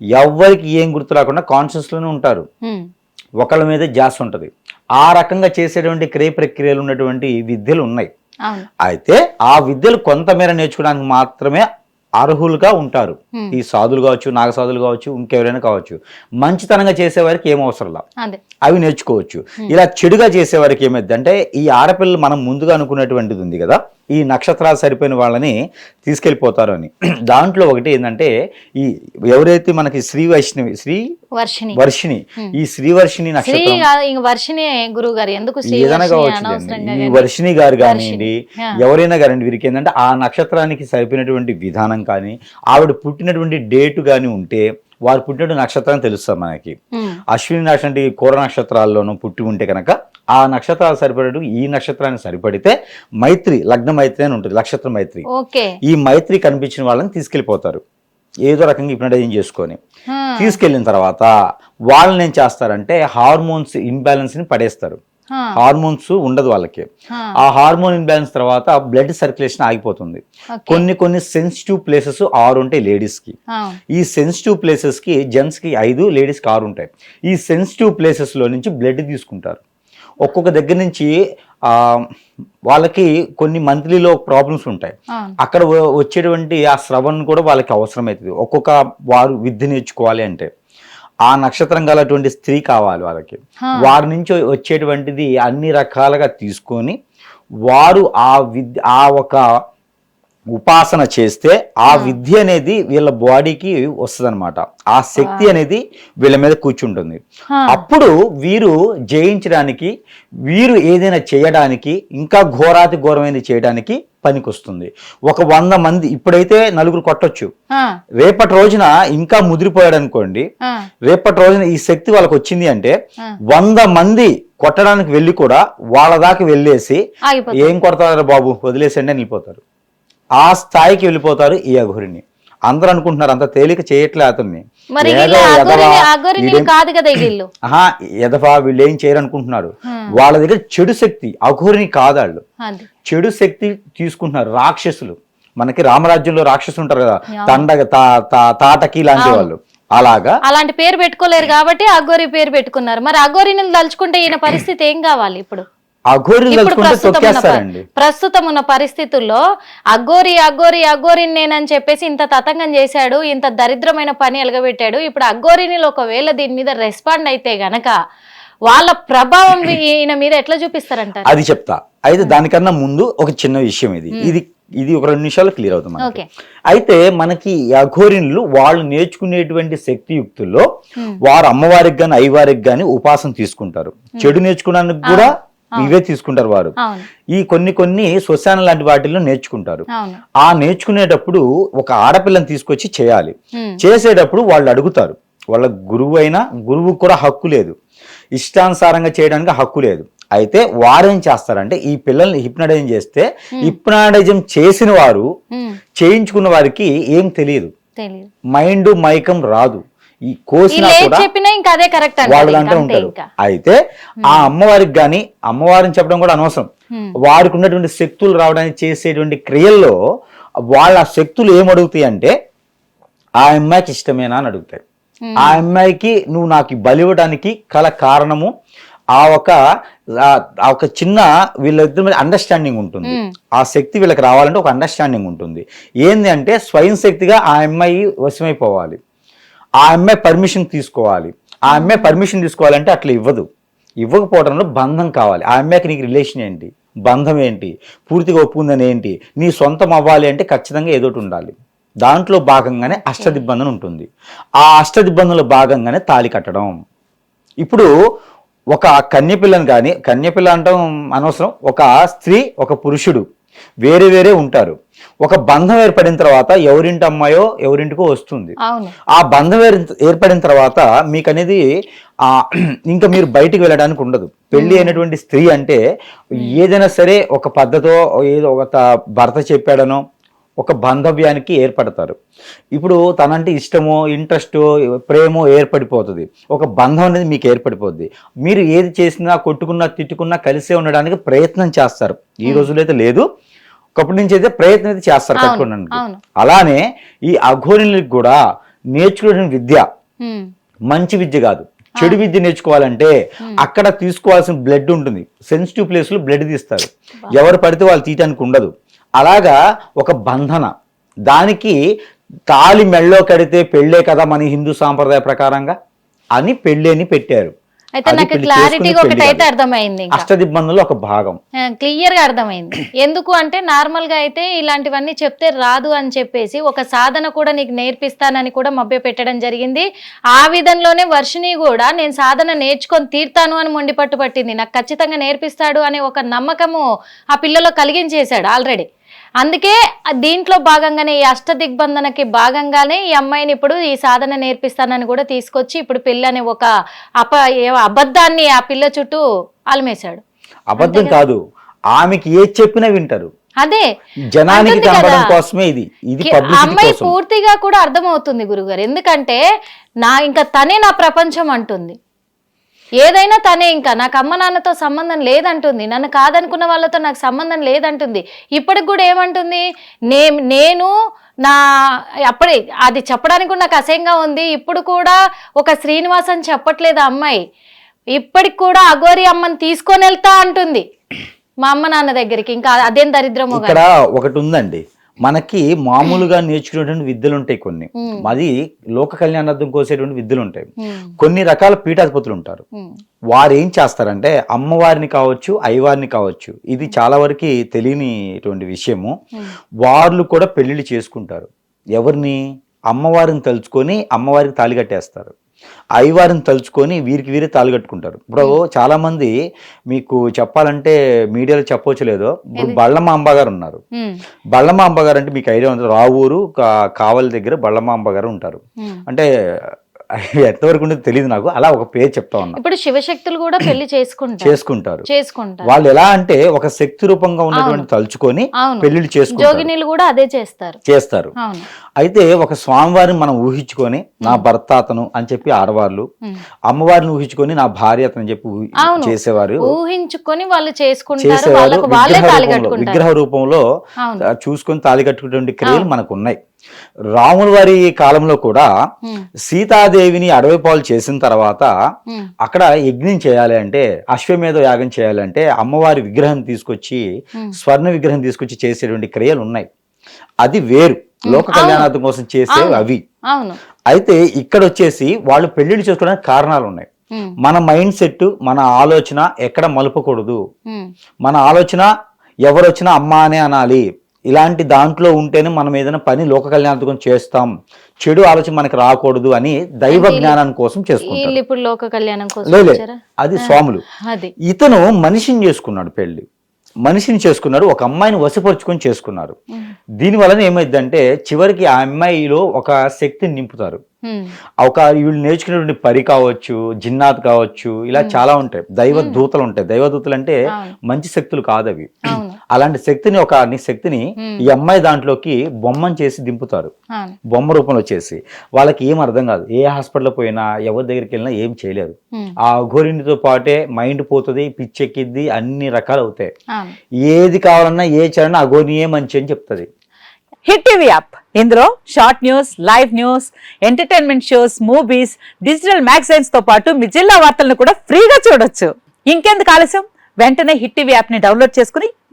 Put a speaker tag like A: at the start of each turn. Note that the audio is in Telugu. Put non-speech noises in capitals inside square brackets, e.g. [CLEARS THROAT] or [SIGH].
A: ఎవరికి ఏం గుర్తు రాకుండా కాన్షియస్లోనే ఉంటారు. ఒకళ్ళ మీద జాస్ ఉంటుంది. ఆ రకంగా చేసేటువంటి క్రియ ప్రక్రియలు ఉన్నటువంటి విద్యలు ఉన్నాయి. అయితే ఆ విద్యలు కొంతమేర నేర్చుకోవడానికి మాత్రమే అర్హులుగా ఉంటారు. ఈ సాధులు కావచ్చు నాగసాధులు కావచ్చు ఇంకెవరైనా కావచ్చు. మంచితనంగా చేసేవారికి ఏం అవసరం లా?
B: అదే.
A: అవి నేర్చుకోవచ్చు. ఇలా చెడుగా చేసేవారికి ఏమైంది అంటే ఈ ఆడపిల్లలు మనం ముందుగా అనుకున్నటువంటిది ఉంది కదా? ఈ నక్షత్రాలు సరిపోయిన వాళ్ళని తీసుకెళ్ళిపోతారు అని. దాంట్లో ఒకటి ఏంటంటే ఈ ఎవరైతే మనకి శ్రీ వైష్ణవి శ్రీ
B: వర్షిని
A: వర్షిని ఈ
B: శ్రీ
A: నక్షత్రం
B: కాదు ఇంక వర్షిని గురువు గారు ఎందుకు
A: ఏదైనా కావచ్చు ఈ
B: కానీ.
A: వర్షిని గారు కానివ్వండి. ఎవరైనా కానివ్వండి వీరికి ఏంటంటే ఆ నక్షత్రానికి సరిపోయినటువంటి విధానం కానీ ఆవిడ పుట్టినటువంటి డేటు కానీ ఉంటే వారు పుట్టినటువంటి నక్షత్రం తెలుస్తుంది మనకి. అశ్విని నక్షత్రం కూర నక్షత్రాల్లోనూ పుట్టి ఉంటే కనుక ఆ నక్షత్రాలు సరిపడేటు ఈ నక్షత్రానికి సరిపడితే మైత్రి లగ్న మైత్రి అని ఉంటుంది నక్షత్ర మైత్రి. ఈ మైత్రి కనిపించిన వాళ్ళని తీసుకెళ్ళిపోతారు. ఏదో రకంగా హిప్నటైజింగ్ చేసుకొని. తీసుకెళ్ళిన తర్వాత వాళ్ళని ఏం చేస్తారంటే హార్మోన్స్ ఇంబ్యాలెన్స్ని పడేస్తారు. హార్మోన్స్ ఉండదు వాళ్ళకి.
B: ఆ,
A: హార్మోన్ ఇంబ్యాలెన్స్ తర్వాత బ్లడ్ సర్క్యులేషన్ ఆగిపోతుంది. కొన్ని కొన్ని సెన్సిటివ్ ప్లేసెస్ ఆరు ఉంటాయి
B: లేడీస్కి.
A: ఈ సెన్సిటివ్ ప్లేసెస్కి జెంట్స్కి ఐదు లేడీస్కి ఆరు ఉంటాయి. ఈ సెన్సిటివ్ ప్లేసెస్లో నుంచి బ్లడ్ తీసుకుంటారు. ఒక్కొక్క దగ్గర నుంచి ఆ వాళ్ళకి కొన్ని మంత్లీలో ప్రాబ్లమ్స్ ఉంటాయి. అక్కడ వచ్చేటువంటి ఆ శ్రవణ్ కూడా వాళ్ళకి అవసరమవుతుంది. ఒక్కొక్క వారు విద్య నేర్చుకోవాలి అంటే. ఆ నక్షత్రం గలటువంటి స్త్రీ కావాలి వాళ్ళకి. వారి నుంచి వచ్చేటువంటిది అన్ని రకాలుగా తీసుకొని వారు ఆ విద్య ఆ ఒక ఉపాసన చేస్తే ఆ విద్య అనేది వీళ్ళ బాడీకి వస్తుంది ఆ శక్తి అనేది వీళ్ళ మీద కూర్చుంటుంది. అప్పుడు వీరు జయించడానికి వీరు ఏదైనా చేయడానికి ఇంకా ఘోరాతి ఘోరమైనది చేయడానికి పనికొస్తుంది. ఒక వంద మంది ఇప్పుడైతే నలుగురు కొట్టొచ్చు. రేపటి రోజున ఇంకా ముదిరిపోయాడు అనుకోండి రేపటి రోజున ఈ శక్తి వాళ్ళకి వచ్చింది అంటే. వంద మంది కొట్టడానికి వెళ్ళి కూడా వాళ్ళ దాకా వెళ్ళేసి ఏం కొడతారు బాబు? వదిలేసండి అని వెళ్ళిపోతారు. ఆ స్థాయికి వెళ్ళిపోతారు ఈ అఘోరిని. అందరూ అనుకుంటున్నారు అంత తేలిక చేయట్లే అతన్ని.
B: మరి కాదు కదా వీళ్ళు. [CLEARS THROAT]
A: ఎదఫా వీళ్ళు ఏం చేయరు అనుకుంటున్నారు
B: Hmm.
A: వాళ్ళ దగ్గర చెడు శక్తి అఘోరిని కాదు వాళ్ళు
B: అది.
A: చెడు శక్తి తీసుకుంటున్నారు రాక్షసులు. మనకి రామరాజ్యంలో రాక్షసులు ఉంటారు కదా
B: Yeah.
A: తండగ తా- తా- తాటకి లాంటి. వాళ్ళు. అలాగా?
B: అలాంటి పేరు పెట్టుకోలేరు కాబట్టి అగోరి పేరు పెట్టుకున్నారు. మరి అగోరిని తలుచుకుంటే ఈయన పరిస్థితి ఏం కావాలి ఇప్పుడు?
A: అఘోరిని
B: ప్రస్తుతం ఉన్న పరిస్థితుల్లో అగ్గోరి అగ్గోరి అగ్గోరిని నేనని చెప్పేసి ఇంత తతంగం చేశాడు ఇంత దరిద్రమైన పని ఎలగబెట్టాడు. ఇప్పుడు అగ్గోరిని ఒకవేళ దీని మీద రెస్పాండ్ అయితే గనక వాళ్ళ ప్రభావం [CLEARS THROAT] ఈయన మీద ఎట్లా చూపిస్తారంటారు?
A: అది చెప్తా. అయితే దానికన్నా ముందు ఒక చిన్న విషయం ఇది. ఇది ఇది ఒక రెండు నిమిషాలు క్లియర్ అవుతుంది అయితే మనకి అఘోరిన్లు వాళ్ళు నేర్చుకునేటువంటి శక్తియుక్తుల్లో. వారు అమ్మవారికి గాని అయ్యవారికి గాని ఉపాసన తీసుకుంటారు. చెడు నేర్చుకోవడానికి కూడా ఇవే తీసుకుంటారు వారు. ఈ కొన్ని కొన్ని శ్మశానం లాంటి వాటిల్లో నేర్చుకుంటారు. ఆ నేర్చుకునేటప్పుడు ఒక ఆడపిల్లని తీసుకొచ్చి చేయాలి. చేసేటప్పుడు వాళ్ళు అడుగుతారు. వాళ్ళ గురువు అయినా గురువుకు కూడా హక్కు లేదు. ఇష్టానుసారంగా చేయడానికి హక్కు లేదు. అయితే వారేం చేస్తారంటే ఈ పిల్లల్ని హిప్నటైజం చేస్తే హిప్నాటైజం చేసిన వారు చేయించుకున్న వారికి ఏం తెలియదు. మైండ్ మైకం రాదు. ఈ కోసినా కూడా వాళ్ళు ఉంటారు. అయితే ఆ అమ్మవారికి గాని అమ్మవారిని చెప్పడం కూడా అనవసరం. వారికి ఉన్నటువంటి శక్తులు రావడానికి చేసేటువంటి క్రియల్లో వాళ్ళ శక్తులు ఏం అడుగుతాయి అంటే ఆ అమ్మాయికి ఇష్టమేనా అని అడుగుతాయి ఆ అమ్మాయికి నువ్వు నాకు బలివ్వడానికి కల కారణము ఆ ఒక ఆ- ఒక చిన్న వీళ్ళిద్దరి మీద అండర్స్టాండింగ్ ఉంటుంది. ఆ శక్తి వీళ్ళకి రావాలంటే ఒక అండర్స్టాండింగ్ ఉంటుంది. ఏంది అంటే స్వయం శక్తిగా ఆ అమ్మాయి వశమైపోవాలి. ఆ అమ్మాయి పర్మిషన్ తీసుకోవాలి. ఆ అమ్మాయి పర్మిషన్ తీసుకోవాలంటే అట్లా ఇవ్వదు. ఇవ్వకపోవడంలో బంధం కావాలి. ఆ అమ్మాయికి నీకు రిలేషన్ ఏంటి? బంధం ఏంటి? పూర్తిగా ఒప్పుకుందని ఏంటి? నీ సొంతం అవ్వాలి అంటే ఖచ్చితంగా ఏదో ఒకటి ఉండాలి. దాంట్లో భాగంగానే అష్టదిబ్బందన ఉంటుంది. ఆ అష్టదిబ్బందులో భాగంగానే తాళి కట్టడం. ఇప్పుడు ఒక కన్యపిల్లని కానీ కన్యపిల్ల అంటాం అనవసరం. ఒక స్త్రీ ఒక పురుషుడు వేరే వేరే ఉంటారు. ఒక బంధం ఏర్పడిన తర్వాత ఎవరింటి అమ్మాయో ఎవరింటికో వస్తుంది. ఆ బంధం ఏర్- ఏర్పడిన తర్వాత మీకు అనేది ఆ ఇంకా మీరు బయటికి వెళ్ళడానికి ఉండదు. పెళ్ళి అయినటువంటి స్త్రీ అంటే ఏదైనా సరే ఒక పద్ధతో ఏదో ఒక భర్త చెప్పాడనో ఒక బాంధవ్యానికి ఏర్పడతారు. ఇప్పుడు తనంటే ఇష్టమో ఇంట్రెస్ట్ ప్రేమో ఏర్పడిపోతుంది. ఒక బంధం అనేది మీకు ఏర్పడిపోద్ది. మీరు ఏది చేసినా కొట్టుకున్నా తిట్టుకున్నా కలిసే ఉండడానికి ప్రయత్నం చేస్తారు. ఈ రోజులో అయితే లేదు. ఒకప్పటి నుంచి అయితే ప్రయత్నం అయితే చేస్తారు కట్టుకోవడానికి
B: అవును.
A: అలానే ఈ అఘోరిలకు కూడా నేర్చుకునే విద్య. మంచి విద్య కాదు. చెడు విద్య నేర్చుకోవాలంటే అక్కడ తీసుకోవాల్సిన బ్లడ్ ఉంటుంది. సెన్సిటివ్ ప్లేస్లో బ్లడ్ తీస్తారు. ఎవరు పడితే వాళ్ళు తీయటానికి ఉండదు. అలాగా ఒక బంధన. దానికి తాళి మెళ్ళో కడితే పెళ్ళే కదా మన హిందూ సాంప్రదాయ ప్రకారంగా అని పెళ్ళి అని పెట్టారు.
B: అయితే నాకు క్లారిటీగా అయితే. అర్థమైంది
A: అష్టదిబ్బందులో ఒక భాగం.
B: క్లియర్గా అర్థమైంది. ఎందుకు అంటే నార్మల్గా అయితే ఇలాంటివన్నీ చెప్తే రాదు అని చెప్పేసి ఒక సాధన కూడా నీకు నేర్పిస్తానని కూడా మభ్య పెట్టడం జరిగింది. ఆ విధంలోనే వర్షిని కూడా నేను సాధన నేర్చుకొని తీర్తాను అని మొండి పట్టు పట్టింది. నాకు ఖచ్చితంగా నేర్పిస్తాడు అనే ఒక నమ్మకము ఆ పిల్లలో కలిగించేశాడు ఆల్రెడీ. అందుకే దీంట్లో భాగంగానే ఈ అష్ట దిగ్బంధనకి భాగంగానే ఈ అమ్మాయిని ఇప్పుడు ఈ సాధన నేర్పిస్తానని కూడా తీసుకొచ్చి ఇప్పుడు అనే ఒక అప ఏ- అబద్ధాన్ని ఆ పిల్ల చుట్టూ అలమేశాడు.
A: అబద్ధం కాదు. ఆమెకి ఏ చెప్పినా వింటారు.
B: అదే.
A: జనానికి కనబడడం. కోసమే ఇది.
B: అమ్మాయి పూర్తిగా కూడా అర్థమవుతుంది గురుగారు. ఎందుకంటే నా ఇంకా తనే నా ప్రపంచం అంటుంది. ఏదైనా తనే ఇంకా నాకు అమ్మ నాన్నతో సంబంధం లేదంటుంది. నన్ను కాదనుకున్న వాళ్ళతో నాకు సంబంధం లేదంటుంది. ఇప్పటికి కూడా ఏమంటుంది? నే నేను నా అప్పుడే అది చెప్పడానికి కూడా నాకు అసహ్యంగా ఉంది. ఇప్పుడు కూడా ఒక శ్రీనివాస్ అని చెప్పట్లేదు అమ్మాయి. ఇప్పటికి కూడా అఘోరి అమ్మని తీసుకొని వెళ్తా అంటుంది. మా అమ్మ నాన్న దగ్గరికి. ఇంకా అదేం దరిద్రమో
A: ఇక్కడ ఒకటి ఉందండి. మనకి మామూలుగా నేర్చుకునేటువంటి విద్యలు ఉంటాయి కొన్ని.
B: ఉమ్.
A: అది లోక కళ్యాణార్థం కోసేటువంటి విద్యలు ఉంటాయి కొన్ని రకాల పీఠాధిపతులు ఉంటారు. వారు ఏం చేస్తారంటే అమ్మవారిని కావచ్చు అయ్యవారిని కావచ్చు ఇది చాలా వరకు తెలియనిటువంటి విషయము. వాళ్ళు కూడా పెళ్ళిళ్ళు చేసుకుంటారు. ఎవరిని? అమ్మవారిని తలుచుకొని అమ్మవారికి తాళి కట్టేస్తారు. అయ్యవారిని తలుచుకొని వీరికి వీరే తాళి కట్టుకుంటారు. ఇప్పుడు చాలా మంది మీకు చెప్పాలంటే మీడియాలో చెప్పవచ్చు లేదో ఇప్పుడు బళ్ళమ్మ గారు ఉన్నారు.
B: ఉమ్,
A: బళ్ళమాంబ గారు అంటే మీకు ఐడియా ఉంది? రావూరు కావలి దగ్గర బళ్ళమాంబ గారు ఉంటారు. అంటే ఎంతవరకు ఉండేది తెలియదు నాకు. అలా ఒక పేరు చెప్తా ఉన్నా.
B: ఇప్పుడు శివశక్తులు కూడా పెళ్ళి చేసుకుంటారు.
A: చేసుకుంటారు.
B: చేసుకుంటారు.
A: వాళ్ళు ఎలా అంటే ఒక శక్తి రూపంగా ఉన్నటువంటి తలుచుకొని పెళ్ళిళ్ళు చేసుకుంటారు.
B: జోగినీలు కూడా అదే చేస్తారు.
A: చేస్తారు. అయితే ఒక స్వామివారిని మనం ఊహించుకొని నా భర్త అతను అని చెప్పి ఆడవాళ్ళు. అమ్మవారిని ఊహించుకొని నా భార్య అతను అని చెప్పి. చేసేవారు.
B: ఊహించుకొని వాళ్ళు చేసుకుంటారు.
A: విగ్రహ రూపంలో చూసుకొని తాళి కట్టుకునేటువంటి క్రియలు మనకు ఉన్నాయి. రాముల వారి కాలంలో కూడా సీతాదేవిని అడవి పాలు చేసిన తర్వాత అక్కడ యజ్ఞం చేయాలి అంటే అశ్వమేధ యాగం చేయాలంటే అమ్మవారి విగ్రహం తీసుకొచ్చి. స్వర్ణ విగ్రహం తీసుకొచ్చి చేసేటువంటి క్రియలు ఉన్నాయి. అది వేరు. లోక కళ్యాణార్థం కోసం చేసే. అవి. అయితే ఇక్కడ వచ్చేసి వాళ్ళు పెళ్ళిళ్ళు చేసుకోవడానికి కారణాలు ఉన్నాయి. మన మైండ్ సెట్ మన ఆలోచన ఎక్కడ మలుపకూడదు. మన ఆలోచన ఎవరు వచ్చినా అమ్మ అనే అనాలి. ఇలాంటి దాంట్లో ఉంటేనే మనం ఏదైనా పని లోక కళ్యాణార్థం చేస్తాం. చెడు ఆలోచన మనకి రాకూడదు అని దైవ జ్ఞానం కోసం చేసుకుంటారు.
B: ఇప్పుడు లోక కళ్యాణం కోసం
A: అది స్వాములు. ఇతను మనిషిని చేసుకున్నాడు పెళ్ళి మనిషిని చేసుకున్నాడు ఒక అమ్మాయిని వశపరుచుకొని చేసుకున్నారు. దీని వలన ఏమైందంటే చివరికి ఆ అమ్మాయిలో ఒక శక్తిని నింపుతారు. ఒక వీళ్ళు నేర్చుకునేటువంటి పరి కావచ్చు జిన్నాత్ కావచ్చు ఇలా చాలా ఉంటాయి. దైవ దూతలు ఉంటాయి. దైవ దూతలు అంటే. మంచి శక్తులు కాదు అవి అలాంటి శక్తిని ఒక శక్తిని ఈ అమ్మాయి దాంట్లోకి బొమ్మని చేసి దింపుతారు. బొమ్మ రూపంలో చేసి. వాళ్ళకి ఏం అర్థం కాదు. ఏ హాస్పిటల్ పోయినా ఎవరి దగ్గరికి వెళ్ళినా ఏం చేయలేరు.
B: ఉమ్,
A: ఆ ఘోరినితో పాటే మైండ్ పోతుంది పిచ్చెక్కిద్ది అన్ని రకాలు అవుతాయి. ఏది కావాలన్నా ఏ చేయాలన్నా అగోనియే మంచి అని చెప్తుంది.
C: Hit TV app. ఇందులో short news live news entertainment shows movies digital మ్యాగజైన్స్తో పాటు మీ జిల్లా వార్తలను కూడా ఫ్రీగా చూడొచ్చు. ఇంకెందుకు ఆలస్యం? వెంటనే హిట్ టీవీ యాప్ని డౌన్లోడ్ చేసుకుని